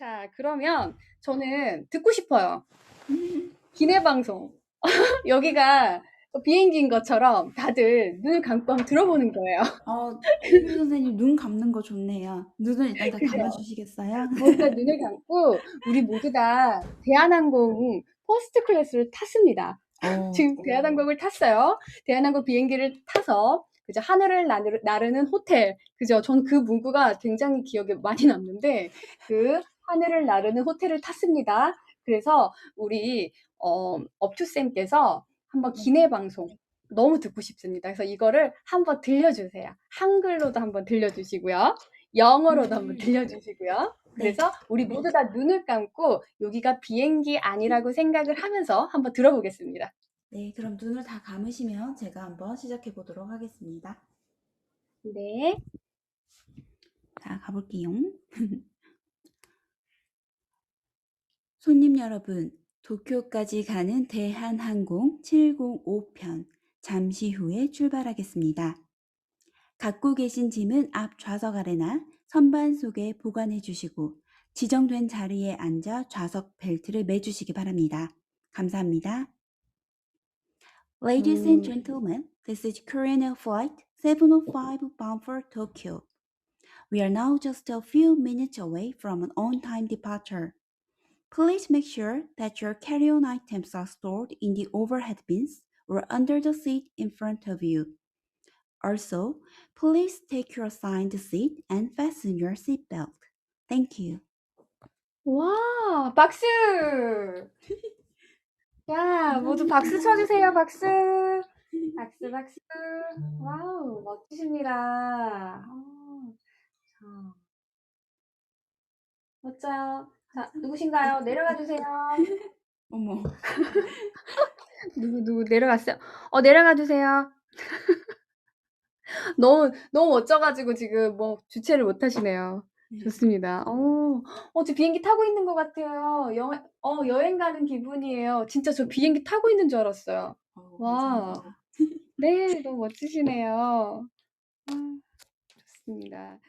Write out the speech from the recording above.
자, 그러면 저는 듣고 싶어요. 음. 기내 방송. 여기가 비행기인 것처럼 다들 눈을 감고 한번 들어보는 거예요. 어, 선생님 눈 감는 거 좋네요. 눈을 일단 다 그죠? 감아주시겠어요? 모두 다 눈을 감고 우리 모두 다 대한항공 퍼스트 클래스를 탔습니다. 어, 지금 대한항공을 탔어요. 대한항공 비행기를 타서 그죠 하늘을 나르, 나르는 호텔 그죠 전 그 문구가 굉장히 기억에 많이 남는데 그 하늘을 나르는 호텔을 탔습니다. 그래서 우리 어, 업투 쌤께서 한번 기내 방송 너무 듣고 싶습니다. 그래서 이거를 한번 들려주세요. 한글로도 한번 들려주시고요. 영어로도 한번 음. 들려주시고요. 네. 그래서 우리 모두 다 눈을 감고 여기가 비행기 아니라고 생각을 하면서 한번 들어보겠습니다. 네, 그럼 눈을 다 감으시면 제가 한번 시작해 보도록 하겠습니다. 네. 자, 가볼게요. 손님 여러분, 도쿄까지 가는 대한항공 705편 잠시 후에 출발하겠습니다. 갖고 계신 짐은 앞 좌석 아래나 선반 속에 보관해 주시고 지정된 자리에 앉아 좌석 벨트를 매주시기 바랍니다. 감사합니다. Ladies and 음. gentlemen, this is Korean Air Flight 705 bound for Tokyo. We are now just a few minutes away from an on-time departure. Please make sure that your carry-on items are stored in the overhead bins or under the seat in front of you. Also, please take your assigned seat and fasten your seatbelt. Thank you. 와, 박수! 자, 모두 박수 쳐주세요, 박수! 박수, 박수. 와우, 멋지십니다. 어, 자, 멋져요. 자, 누구신가요? 내려가 주세요. 어머. 누구, 누구, 내려갔어요. 어, 내려가 주세요. 너무, 너무 멋져가지고 지금 뭐 주체를 못 하시네요. 좋습니다. 어, 어, 저 비행기 타고 있는 것 같아요. 여, 어, 여행 가는 기분이에요. 진짜 저 비행기 타고 있는 줄 알았어요. 어, 와. 감사합니다. 네, 너무 멋지시네요. 아, 좋습니다.